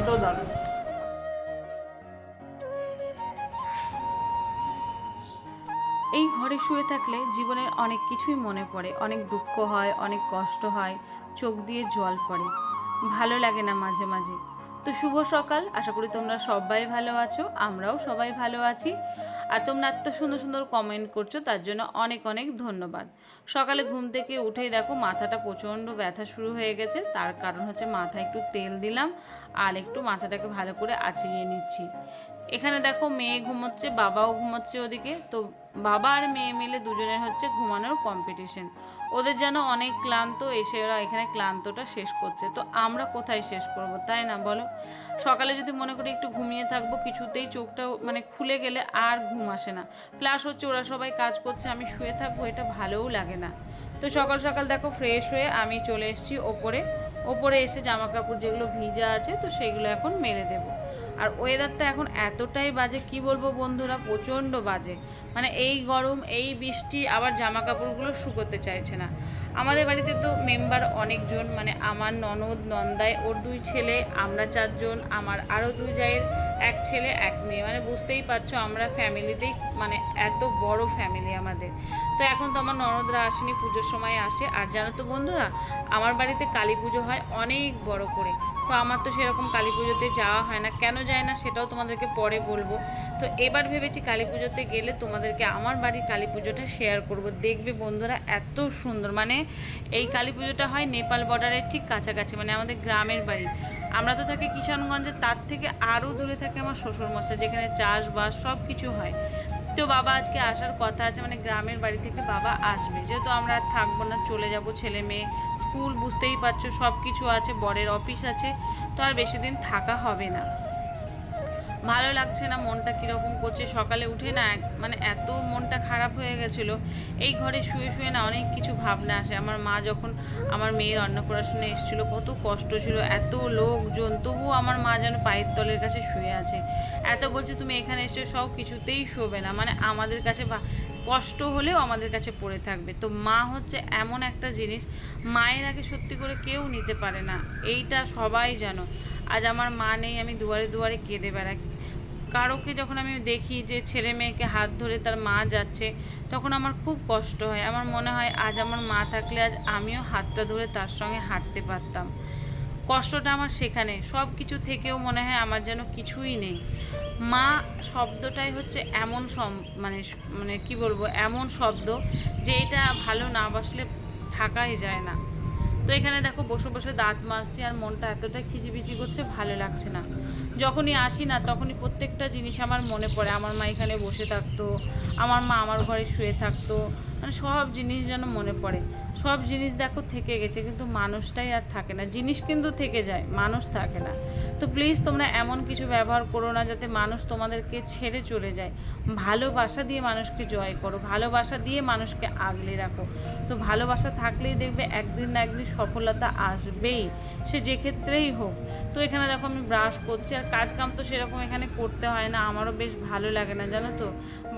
এটাও দারুণ এই ঘরে শুয়ে থাকলে জীবনের অনেক কিছুই মনে পড়ে। অনেক দুঃখ হয়, অনেক কষ্ট হয়, চোখ দিয়ে জল পড়ে। ভালো লাগে না মাঝে মাঝে। তো শুভ সকাল। আশা করি তোমরা সবাই ভালো আছো, আমরাও সবাই ভালো আছি। আর তোমরা এত সুন্দর সুন্দর কমেন্ট করছ, তার জন্য অনেক অনেক ধন্যবাদ। সকালে ঘুম থেকে উঠেই দেখো মাথাটা প্রচণ্ড ব্যথা শুরু হয়ে গেছে, তার কারণ হচ্ছে মাথায় একটু তেল দিলাম আর একটু মাথাটাকে ভালো করে আঁচিয়ে নিচ্ছি। এখানে দেখো মেয়ে ঘুমোচ্ছে, বাবাও ঘুমোচ্ছে ওদিকে। তো বাবা আর মেয়ে মিলে দুজনের হচ্ছে ঘুমানোর কম্পিটিশন ওদের যেন অনেক ক্লান্ত, এসে ওরা এখানে ক্লান্তটা শেষ করছে। তো আমরা কোথায় শেষ করব, তাই না বলো? সকালে যদি মনে করি একটু ঘুমিয়ে থাকব, কিছুতেই চোখটা মানে খুলে গেলে আর ঘুম আসে না। প্লাস হচ্ছে ওরা সবাই কাজ করছে, আমি শুয়ে থাকব, এটা ভালোও লাগে না। তো সকাল সকাল দেখো ফ্রেশ হয়ে আমি চলে এসেছি ওপরে। ওপরে এসে জামা কাপড় যেগুলো ভিজা আছে, তো সেগুলো এখন মেলে দেবো। আর ওয়েদারটা এখন এতটাই বাজে, কি বলব বন্ধুরা, প্রচণ্ড বাজে। মানে এই গরম, এই বৃষ্টি, আবার জামা কাপড়গুলো শুকোতে চাইছে না। আমাদের বাড়িতে তো মেম্বার অনেকজন মানে আমার ননদ নন্দায় ওর দুই ছেলে, আমরা চারজন, আমার আরও দুই জায়ের এক ছেলে, এক মেয়ে। মানে বুঝতেই পারছ, আমরা ফ্যামিলিতেই মানে এত বড় ফ্যামিলি আমাদের। তো এখন তো আমার ননদরা আসেনি, পুজোর সময় আসে। আর জানো তো বন্ধুরা, আমার বাড়িতে কালী পুজো হয় অনেক বড় করে। তো আমার তো সেরকম কালী পুজোতে যাওয়া হয় না। কেন যায় না সেটাও তোমাদেরকে পরে বলব। তো এবার ভেবেছি কালী পুজোতে গেলে তোমাদেরকে আমার বাড়ির কালী পুজোটা শেয়ার করব। দেখবে বন্ধুরা, এত সুন্দর। মানে এই কালী পুজোটা হয় নেপাল বর্ডারের ঠিক কাছাকাছি মানে আমাদের গ্রামের বাড়ি। আমরা তো থাকি কিষানগঞ্জে, তার থেকে আরও দূরে থাকে আমার শ্বশুরমশাই, যেখানে চাষবাস সব কিছু হয়। তো বাবা আজকে আসার কথা আছে মানে গ্রামের বাড়ি থেকে বাবা আসবে। যেহেতু আমরা আর থাকব না, চলে যাব ছেলে মেয়ে, স্কুল বুঝতেই পারছ সব কিছু আছে, বরের অফিস আছে, তো আর বেশি দিন থাকা হবে না। ভালো লাগছে না, মনটা কীরকম করছে? সকালে উঠে না মানে এত মনটা খারাপ হয়ে গেছিল। এই ঘরে শুয়ে শুয়ে না অনেক কিছু ভাবনা আসে। আমার মা যখন আমার মেয়ের অন্নপ্রাশনে এসেছিল, কত কষ্ট ছিল, এত লোকজন, তবুও আমার মা যেন পায়ের তলের কাছে শুয়ে আছে। এত বলছে, তুমি এখানে এসে সব কিছুতেই শোবে না। মানে আমাদের কাছে কষ্ট হলেও আমাদের কাছে পড়ে থাকবে। তো মা হচ্ছে এমন একটা জিনিস, মায়ের আগে সত্যি করে কেউ নিতে পারে না। এইটা সবাই জানো। আজ আমার মা নেই, আমি দুয়ারে দুয়ারে কেঁদে বেড়াই। কারোকে যখন আমি দেখি যে ছেলে মেয়েকে হাত ধরে তার মা যাচ্ছে, তখন আমার খুব কষ্ট হয়। আমার মনে হয় আজ আমার মা থাকলে আজ আমিও হাতটা ধরে তার সঙ্গে হাঁটতে পারতাম। কষ্টটা আমার সেখানে। সব কিছু থেকেও মনে হয় আমার যেন কিছুই নেই। মা শব্দটাই হচ্ছে এমন মানে মানে কি বলব? এমন শব্দ যে এটা ভালো না বাসলে থাকাই যায় না। তো এখানে দেখো বসে বসে দাঁত মাজছি আর মনটা এতটা খিচিবিচি করছে, ভালো লাগছে না। যখনই আসি না, তখনই প্রত্যেকটা জিনিস আমার মনে পড়ে। আমার মা এখানে বসে থাকতো, আমার মা আমার ঘরে শুয়ে থাকতো মানে সব জিনিস যেন মনে পড়ে। সব জিনিস দেখো থেকে গেছে, কিন্তু মানুষটাই আর থাকে না। জিনিস কিন্তু থেকে যায়, মানুষ থাকে না। তো প্লিজ তোমরা এমন কিছু ব্যবহার করো না, যাতে মানুষ তোমাদেরকে ছেড়ে চলে যায়। ভালোবাসা দিয়ে মানুষকে জয় করো, ভালোবাসা দিয়ে মানুষকে আগলে রাখো। তো ভালোবাসা থাকলেই দেখবে একদিন না একদিন সফলতা আসবেই, সে যে ক্ষেত্রেই হোক। তো এখানে দেখো আমি ব্রাশ করছি, আর কাজ কাম তো সেরকম এখানে করতে হয় না, আমারও বেশ ভালো লাগে না, জানো তো?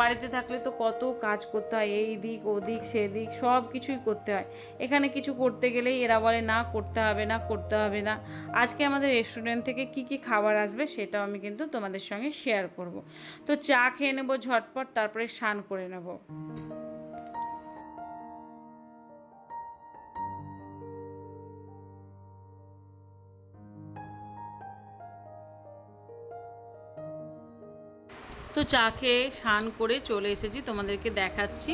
বাড়িতে থাকলে তো কত কাজ করতে হয়, এই দিক ওদিক সেদিক সব কিছুই করতে হয়। এখানে কিছু করতে গেলেই এরা বলে, না, করতে হবে না, করতে হবে না। আজকে আমাদের রেস্টুরেন্ট থেকে কি কি খাবার আসবে সেটাও আমি কিন্তু তোমাদের সঙ্গে শেয়ার করব। তো চা খেয়ে নেব ঝটপট তারপরে স্নান করে নেব। তো চা খেয়ে স্নান করে চলে এসেছি, তোমাদেরকে দেখাচ্ছি।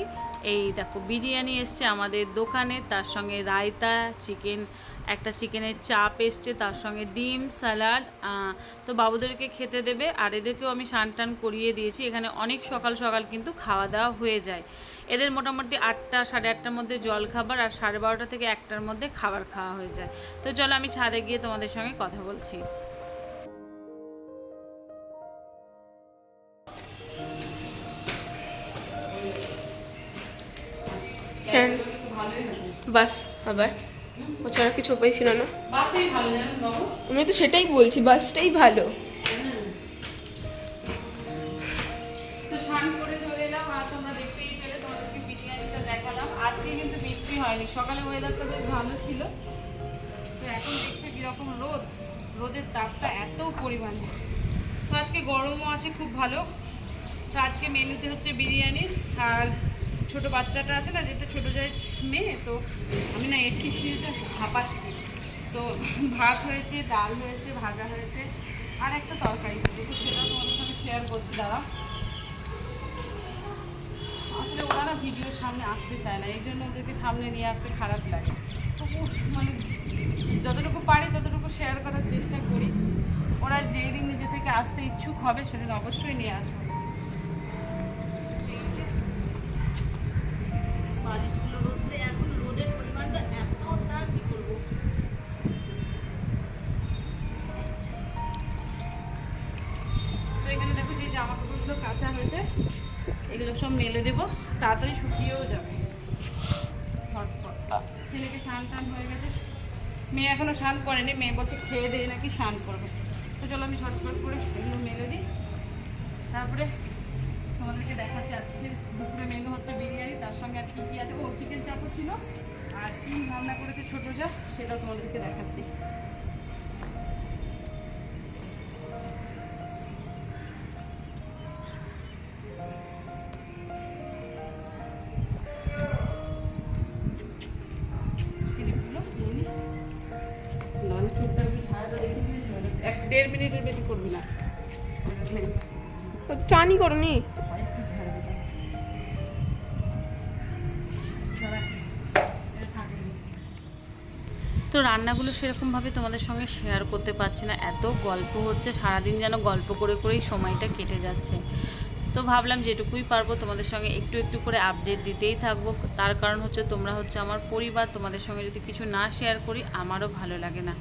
এই দেখো, বিরিয়ানি এসছে আমাদের দোকানে, তার সঙ্গে রায়তা, চিকেন একটা চিকেনের চাপ এসছে তার সঙ্গে ডিম স্যালাড তো বাবুদেরকে খেতে দেবে। আর এদেরকেও আমি স্নান টান করিয়ে দিয়েছি। এখানে অনেক সকাল সকাল কিন্তু খাওয়া দাওয়া হয়ে যায়। এদের মোটামুটি আটটা সাড়ে আটটার মধ্যে জল খাবার আর সাড়ে বারোটা থেকে একটার মধ্যে খাবার খাওয়া হয়ে যায়। তো চলো আমি ছাদে গিয়ে তোমাদের সঙ্গে কথা বলছি। বাস আবার। ও ছাড়া কিছু উপায় ছিল না। আমি তো সেটাই বলছি বাসটাই ভালো। তো স্নান করে চলে এলাম আর তোমরা দেখতেই পেলে তোমাদেরকে বিরিয়ানিটা দেখালাম। আজকে কিন্তু বৃষ্টি হয়নি সকালে ওয়েদারটা বেশ ভালো ছিল। তো এখন দেখছ কীরকম রোদ রোদের তাপটা এত পরিমাণে। তো আজকে গরমও আছে খুব ভালো। তো আজকে মেনুতে হচ্ছে বিরিয়ানি আর ছোট বাচ্চাটা আছে না যেটা ছোটো যায় মেয়ে তো না এসি সিঁড়িতে হাঁপাচ্ছি তো ভাত হয়েছে, ডাল হয়েছে, ভাজা হয়েছে, আর একটা তরকারি হয়েছে তো সেটা তোমাদের সঙ্গে শেয়ার করছি দাঁড়া আসলে ওরা ভিডিওর সামনে আসতে চায় না, এই জন্য ওদেরকে সামনে নিয়ে আসতে খারাপ লাগে। তবু মানে যতটুকু পারি ততটুকু শেয়ার করার চেষ্টা করি। ওরা যেই দিন নিজে থেকে আসতে ইচ্ছুক হবে, সেদিন অবশ্যই নিয়ে আসব। সব মেলে দেবো, তাড়াতাড়ি শুকিয়েও যাবে। ছেলেকে স্নান টান হয়ে গেছে। মেয়ে এখনও স্নান করেনি, মেয়ে বলছে খেয়ে দিয়ে নাকি স্নান করবে। তো চলো আমি ঝটপট করে এগুলো মেলে দিই। তারপরে তোমাদেরকে দেখাচ্ছি আজকে দুপুরে মেনু হচ্ছে বিরিয়ানি, তার সঙ্গে আর কী কী আছে? ও চিকেন চাপও ছিল, আর কি রান্না করেছে ছোটো যা, সেটা তোমাদেরকে দেখাচ্ছি। মিনিটের বেশি করবি না। চানই করনি। তো রান্নাগুলো সেরকমভাবে তোমাদের সঙ্গে শেয়ার করতে পারছি না। এত গল্প হচ্ছে সারাদিন যেন গল্প করে করেই সময়টা কেটে যাচ্ছে। তো ভাবলাম যেটুকুই পারব, তোমাদের সঙ্গে একটু একটু করে আপডেট দিতেই থাকব। তার কারণ হচ্ছে তোমরা হচ্ছে আমার পরিবার, তোমাদের সঙ্গে যদি কিছু না শেয়ার করি, আমারও ভালো লাগে না।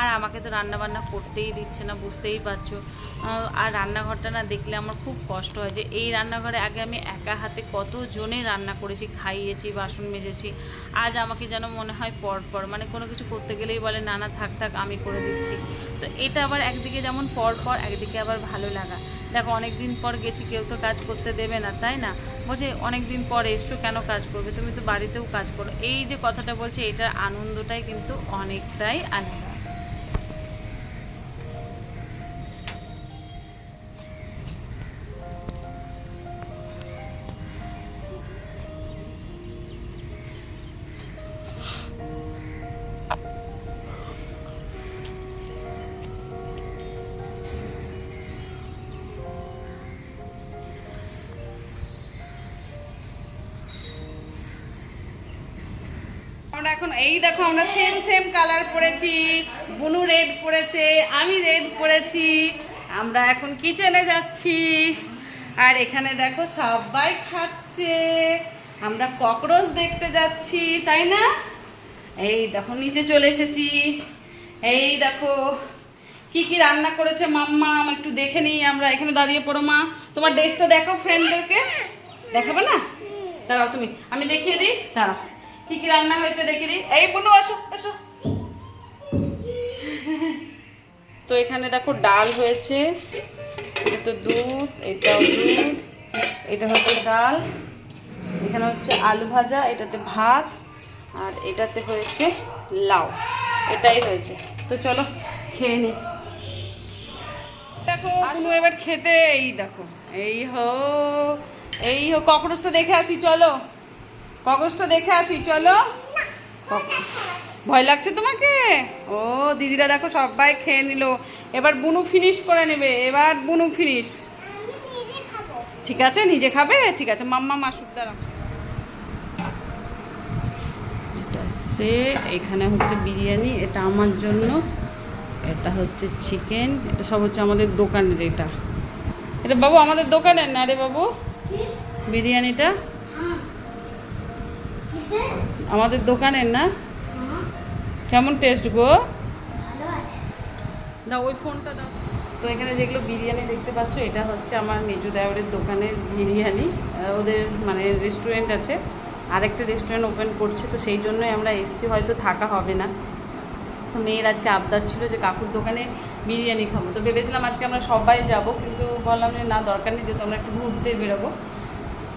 আর আমাকে তো রান্না বান্না করতেই দিচ্ছে না, বুঝতেই পারছ। আর রান্নাঘরটা না দেখলে আমার খুব কষ্ট হয় যে এই রান্নাঘরে আগে আমি একা হাতে কত জনে রান্না করেছি, খাইয়েছি, বাসন মেজেছি। আজ আমাকে যেন মনে হয় পর পর মানে কোনো কিছু করতে গেলেই বলে, না না, থাক থাক, আমি করে দিচ্ছি। তো এটা আবার একদিকে যেমন পর পর একদিকে আবার ভালো লাগা। দেখো অনেক দিন পর গেছি, কেউ তো কাজ করতে দেবে না, তাই না? বলছে অনেক দিন পর এসছো, কেন কাজ করবে? তুমি তো বাড়িতেও কাজ করো। এই যে কথাটা বলছে, এটার আনন্দটাই কিন্তু অনেকটাই আলাদা। এখন এই দেখো আমরা সেম সেম কালার পরেছি বুনু রেড পরেছে, আমি রেড পরেছি। আমরা এখন কিচেনে যাচ্ছি। আর এখানে দেখো সবাই খাচ্ছে। আমরা ককরোচ দেখতে যাচ্ছি, তাই না? এই দেখো নিচে চলে এসেছি। এই দেখো, কি কি রান্না করেছে মাম্মা? একটু দেখে নিই আমরা, এখানে দাঁড়িয়ে পড়ো মা। তোমার ড্রেসটা দেখো ফ্রেন্ডদেরকে দেখাবে না? দাঁড়াও তুমি, আমি দেখিয়ে দিই। দাঁড়াও। কি কি রান্না হয়েছে দেখি দিই এই বোনু আসো আসো। তো এখানে দেখো ডাল হয়েছে এটা তো দুধ এটাও দুধ এটা হচ্ছে ডাল এখানে হচ্ছে আলু ভাজা এটাতে ভাত আর এটাতে হয়েছে লাউ এটাই হয়েছে। তো চলো খেয়ে নিই দেখো কোনো এবার খেতে এই দেখো এই হো এই হো তো দেখে আসি চলো। ককরোচটা দেখে আসি চলো। ভয় লাগছে তোমাকে? ও দিদিরা দেখো সবাই খেয়ে নিল। এবার বুনু ফিনিশ করে নেবে এবার বুনু ফিনিশ ঠিক আছে নিজে খাবে? ঠিক আছে মাম্মা মাসুক দ্বারা হচ্ছে এখানে হচ্ছে বিরিয়ানি এটা আমার জন্য। এটা হচ্ছে চিকেন এটা সব হচ্ছে আমাদের দোকানের এটা। এটা বাবু আমাদের দোকানের না রে বাবু? বিরিয়ানিটা? আমাদের দোকানের না? কেমন টেস্ট গো? দাও ওই ফোনটা দাও। তো এখানে যেগুলো বিরিয়ানি দেখতে পাচ্ছ এটা হচ্ছে আমার মেজু দেওয়ারের দোকানের বিরিয়ানি। ওদের মানে রেস্টুরেন্ট আছে। আরেকটা রেস্টুরেন্ট ওপেন করছে তো সেই জন্যই আমরা এসছি। হয়তো থাকা হবে না। তো মেয়ের আজকে আবদার ছিল যে কাকুর দোকানে বিরিয়ানি খাব। তো ভেবেছিলাম আজকে আমরা সবাই যাব কিন্তু বললাম যে না দরকার নেই যেহেতু আমরা একটু ঘুরতে বেরোবো।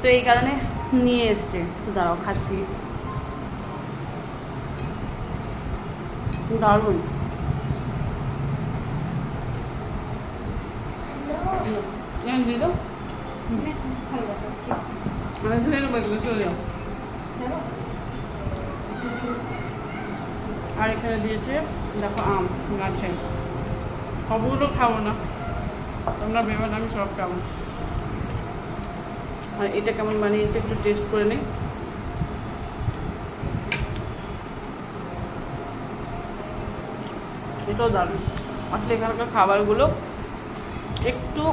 তো এই কারণে নিয়ে এসছে। তো দাঁড়াও খাচ্ছি। হ্যাঁ, দারুণ চলে যাও। আর এখানে দিয়েছে দেখো আম গাছে। সবগুলো খাব না। তোমরা ভেবে আমি সব খাব। আর এটা কেমন বানিয়েছে একটু টেস্ট করে নিই। এটাও দারুণ। আসলে এখানকার খাবারগুলো একটু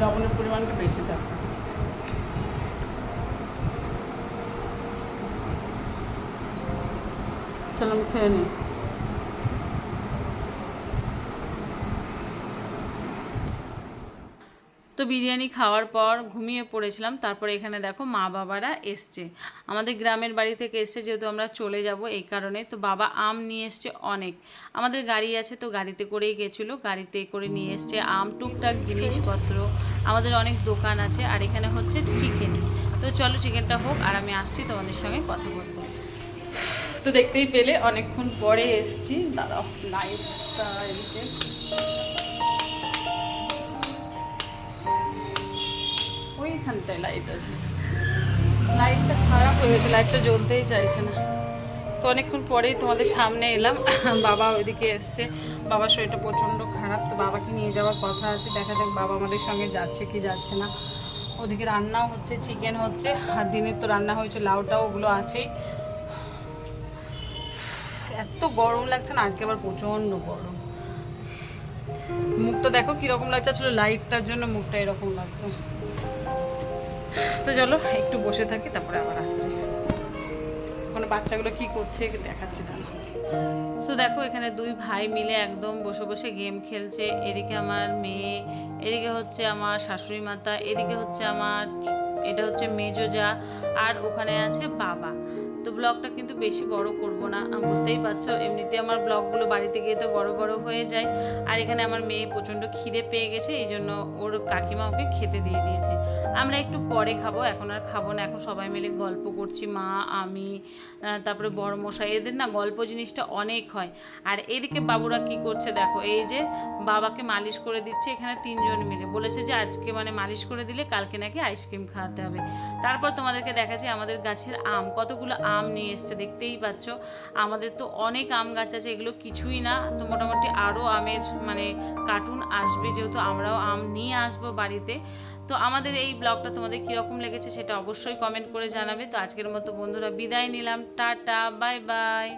লবণের পরিমাণটা বেশি থাকে। চলো খেয়ে নিই। তো বিরিয়ানি খাওয়ার পর ঘুমিয়ে পড়েছিলাম। তারপরে এখানে দেখো মা বাবারা এসছে। আমাদের গ্রামের বাড়ি থেকে এসছে, যেহেতু আমরা চলে যাব এই কারণে। তো বাবা আম নিয়ে এসছে অনেক। আমাদের গাড়ি আছে তো গাড়িতে করেই গেছিল। গাড়িতে করে নিয়ে এসছে আম, টুকটাক জিনিসপত্র। আমাদের অনেক দোকান আছে আর এখানে হচ্ছে চিকেন। তো চলো চিকেনটা হোক আর আমি আসছি তোমাদের সঙ্গে কথা বলব তো দেখতেই পেলে, অনেকক্ষণ পরে এসছি। দাঁড়াও লাইটটা এদিকে। ওইখানটায় লাইট আছে। লাইটটা খারাপ হয়ে গেছে লাইটটা জ্বলতেই চাইছে না। তো অনেকক্ষণ পরেই তোমাদের সামনে এলাম। বাবা ওইদিকে এসছে। বাবার শরীরটা প্রচণ্ড খারাপ, তো বাবাকে নিয়ে যাওয়ার কথা আছে। দেখা যাক বাবা আমাদের সঙ্গে যাচ্ছে কি যাচ্ছে না। ওদিকে রান্নাও হচ্ছে চিকেন হচ্ছে, আর দিনের তো রান্না হয়েছে, লাউটাও ওগুলো আছেই। এত গরম লাগছে না, আজকে আবার প্রচণ্ড গরম। মুখটা দেখো কীরকম লাগছে, আসলে লাইটটার জন্য মুখটা এরকম লাগছে। তো চলো, একটু বসে থাকি, তারপরে আবার আসছি। ওখানে বাচ্চাগুলো কি করছে দেখাচ্ছে তাহলে। তো দেখো, এখানে দুই ভাই মিলে একদম বসে বসে গেম খেলছে। এদিকে আমার মেয়ে, এদিকে হচ্ছে আমার শাশুড়ি মাতা, এদিকে হচ্ছে আমার, এটা হচ্ছে মেজো যা, আর ওখানে আছে বাবা। তো ব্লগটা কিন্তু বেশি বড় করব না। বুঝতেই পারছ, এমনিতে আমার ব্লগগুলো বাড়িতে গিয়ে তো বড় বড় হয়ে যায়। আর এখানে আমার মেয়ে প্রচণ্ড খিদে পেয়ে গেছে, এই জন্য ওর কাকিমা ওকে খেতে দিয়ে দিয়েছে। আমরা একটু পরে খাব, এখন আর খাব না, এখন সবাই মিলে গল্প করছি, মা, আমি তারপরে বড় মশাই এদের না গল্প জিনিসটা অনেক হয়। আর এদিকে বাবুরা কি করছে দেখো, এই যে বাবাকে মালিশ করে দিচ্ছে, এখানে তিনজন মিলে। বলেছে যে আজকে মানে মালিশ করে দিলে কালকে নাকি আইসক্রিম খাওয়াতে হবে। তারপর তোমাদেরকে দেখাচ্ছি আমাদের গাছের আম, কতগুলো আম নিয়ে এসছে, দেখতেই পাচ্ছ। আমাদের তো অনেক আম গাছ আছে, এগুলো কিছুই না। তো মোটামুটি আরও আমের মানে কার্টুন আসবে, যেহেতু আমরাও আম নিয়ে আসব বাড়িতে। তো আমাদের এই ব্লগটা তোমাদের কীরকম লেগেছে সেটা অবশ্যই কমেন্ট করে জানাবে। তো আজকের মতো বন্ধুরা বিদায় নিলাম। Tata bye bye